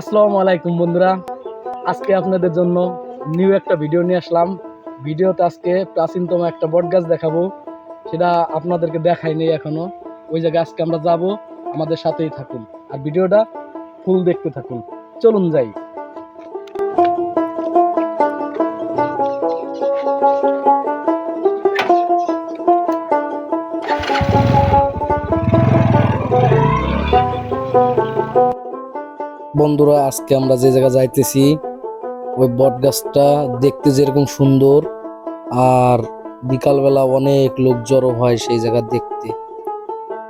আসসালামু আলাইকুম বন্ধুরা। আজকে আপনাদের জন্য নিউ একটা ভিডিও নিয়ে আসলাম। ভিডিওতে আজকে প্রাচীনতম একটা বট গাছ দেখাবো। সেটা আপনাদেরকে দেখাই নেই এখনও ওই জায়গায় আজকে আমরা যাব। আমাদের সাথেই থাকুন। আর ভিডিওটা ফুল দেখতে থাকুন। চলুন যাই। বন্ধুরা, আজকে আমরা যে জায়গা যাইতেছি, ওই বট গাছটা দেখতে যেরকম সুন্দর, আর বিকালবেলা অনেক লোক জড়ো হয় সেই জায়গা দেখতে।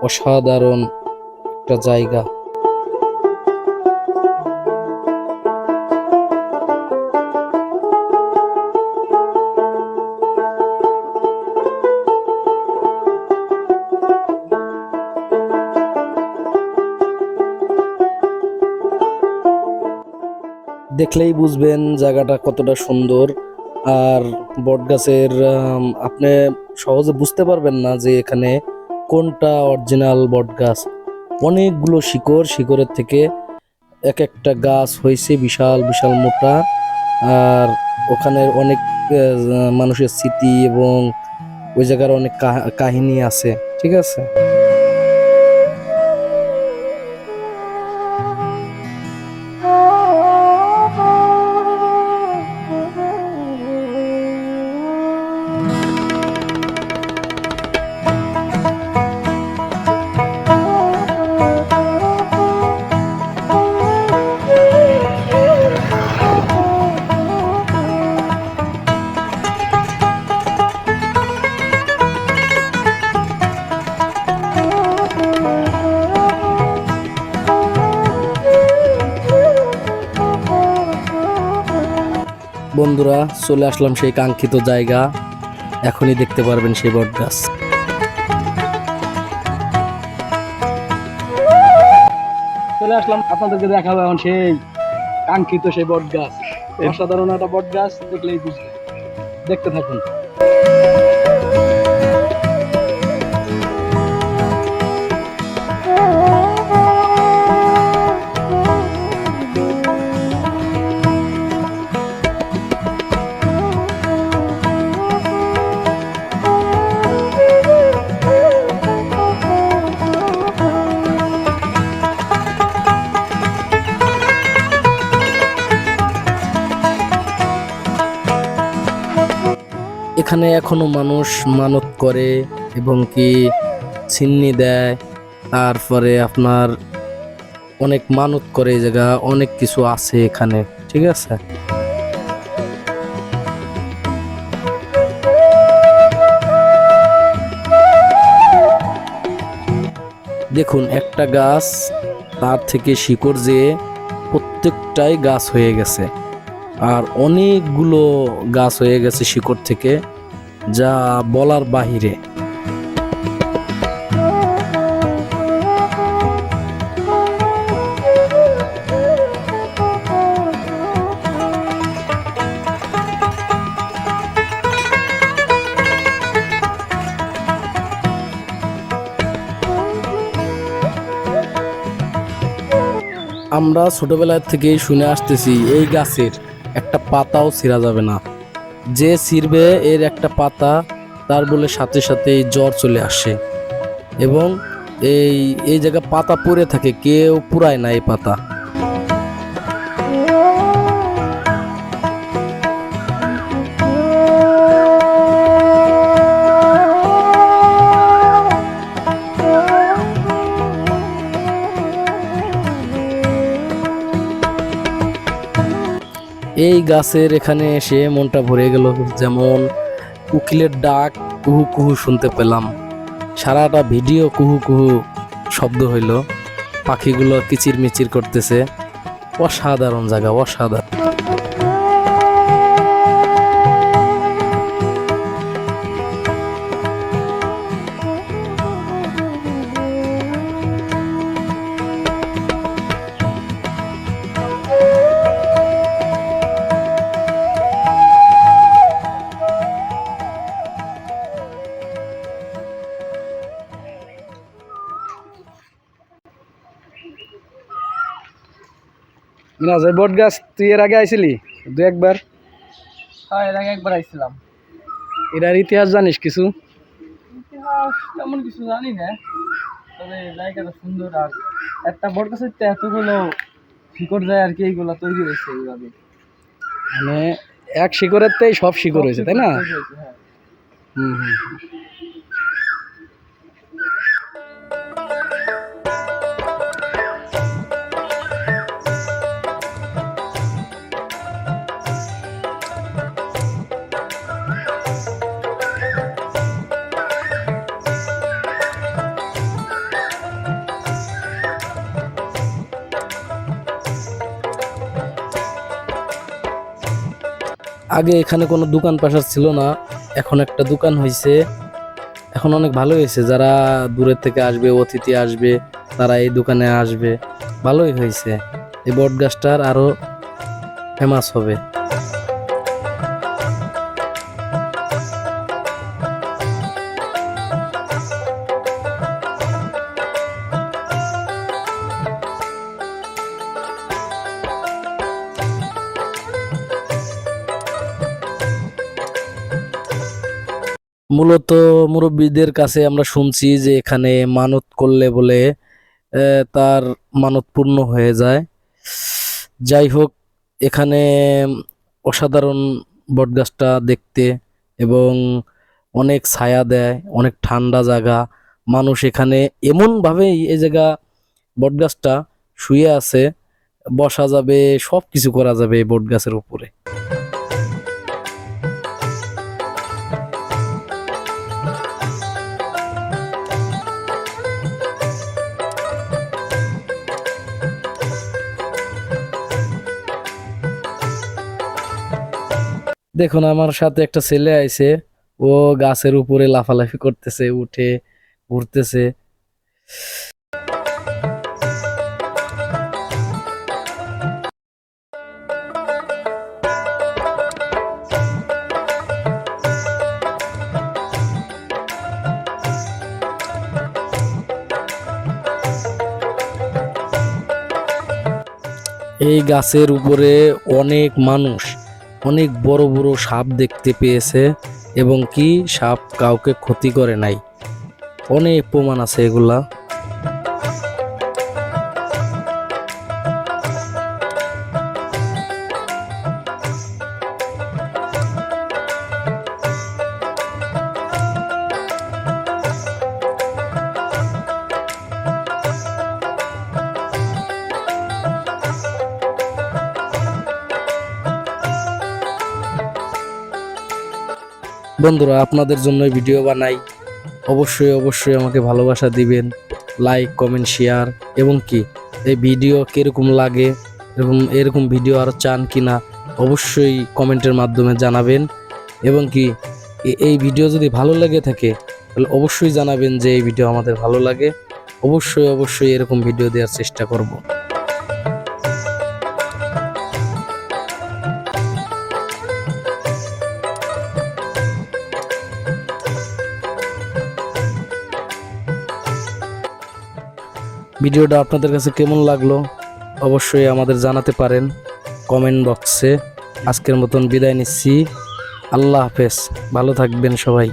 অসাধারণ একটা জায়গা। দেখলেই বুঝবেন জায়গাটা কতটা সুন্দর। আর বট গাছের আপনি সহজে বুঝতে পারবেন না যে এখানে কোনটা অরিজিনাল বট গাছ অনেকগুলো শিকড়, শিকড়ের থেকে এক একটা গাছ হয়েছে বিশাল বিশাল মোটা। আর ওখানে অনেক মানুষের স্মৃতি এবং ওই জায়গার অনেক কাহ- কাহিনী আছে, ঠিক আছে? বন্ধুরা, চলে আসলাম সেই কাঙ্ক্ষিত জায়গা। এখনই দেখতে পারবেন সেই বট গাছ। চলে আসলাম, আপনাদেরকে দেখাবো এখন সেই কাঙ্ক্ষিত সেই বট গাছ। অসাধারণ একটা বট গাছ, দেখলেই বুঝবে দেখতে থাকুন। এখানে এখনও মানুষ মানত করে এবং কি ছিন্নি দেয়, তারপরে আপনার অনেক মানত করে এই জায়গা, অনেক কিছু আছে এখানে, ঠিক আছে? দেখুন, একটা গাছ তার থেকে শিকড় যেয়ে প্রত্যেকটাই গাছ হয়ে গেছে। আর অনেকগুলো গাছ হয়ে গেছে শিকড় থেকে। যা বলার বাহিরে। আমরা ছোটবেলার থেকেই শুনে আসতেছি, এই গাছের একটা পাতাও ছিঁড়া যাবে না। যে ছিঁড়বে এর একটা পাতা, তার বলে সাথে সাথে জ্বর চলে আসে। এবং এই এই জায়গা পাতা পড়ে থাকে, কেউ পুরায় না এই পাতা। এই গাছের এখানে এসে মনটা ভরে গেল, যেমন উকিলের ডাক কুহু কুহু শুনতে পেলাম। সারাটা ভিডিও কুহু কুহু শব্দ হইল। পাখিগুলো কিচির মিচির করতেছে। অসাধারণ জায়গা, অসাধারণ। না যে বট গাছ তুই এর আগে আইছিলি? দু একবার। হ্যাঁ এর আগে একবার আইছিলাম। এটার ইতিহাস জানিস কিছু? ইতিহাস তেমন কিছু জানি না তবে জায়গাটা সুন্দর আর একটা বট গাছের তো এতগুলো শিকড় যায় আর কি এইগুলো তৈরি হয়েছে এইভাবে। মানে এক শিকড়ের তেই সব শিকড় হয়েছে তাই না? হ্যাঁ। হুম হুম। আগে এখানে কোনো দোকান পাশার ছিল না, এখন একটা দোকান হয়েছে এখন অনেক ভালো হয়েছে যারা দূরের থেকে আসবে, অতিথি আসবে, তারা এই দোকানে আসবে, ভালোই হয়েছে এই বট গাছটার আরও ফেমাস হবে। মূলত মুরব্বীদের কাছে আমরা শুনছি যে এখানে মানত করলে বলে তার মানত পূর্ণ হয়ে যায়। যাই হোক, এখানে অসাধারণ বটগাছটা দেখতে এবং অনেক ছায়া দেয়, অনেক ঠান্ডা জায়গা। মানুষ এখানে এমনভাবেই এই জায়গা বটগাছটা শুয়ে আছে। বসা যাবে সব কিছু করা যাবে এই বটগাছের উপরে। দেখুন, আমার সাথে একটা ছেলে আইছে। ও গাছের উপরে লাফালাফি করতেছে, উঠে ঘুরতেছে। এই গাছের উপরে অনেক মানুষ। অনেক বড় বড় সাপ দেখতে পেয়েছে এবং কি সাপ কাউকে ক্ষতি করে নাই। অনেক প্রমাণ আছে এগুলা। বন্ধুরা, আপনাদের জন্য ভিডিও বানাই। অবশ্যই অবশ্যই আমাকে ভালোবাসা দিবেন। লাইক কমেন্ট শেয়ার এবং কি? এই ভিডিও কীরকম লাগে এবং এরকম ভিডিও আরও চান কি না অবশ্যই কমেন্টের মাধ্যমে জানাবেন। এবং কি এই ভিডিও যদি ভালো লেগে থাকে, তাহলে অবশ্যই জানাবেন যে এই ভিডিও আমাদের ভালো লাগে। অবশ্যই অবশ্যই এরকম ভিডিও দেওয়ার চেষ্টা করব। ভিডিওটা আপনাদের কাছে কেমন লাগল অবশ্যই আমাদের জানাতে পারেন কমেন্ট বক্সে। আজকের মতন বিদায় নিচ্ছি। আল্লাহ হাফেজ। ভালো থাকবেন সবাই।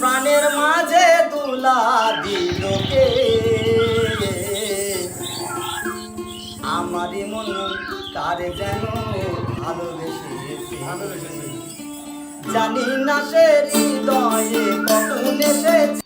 প্রাণের মাঝে তুলা দিলকে আমারই মন কারে যেন ভালোবেসে ভালোবেসেছে? জানি না সে হৃদয়ে কখন এসেছে।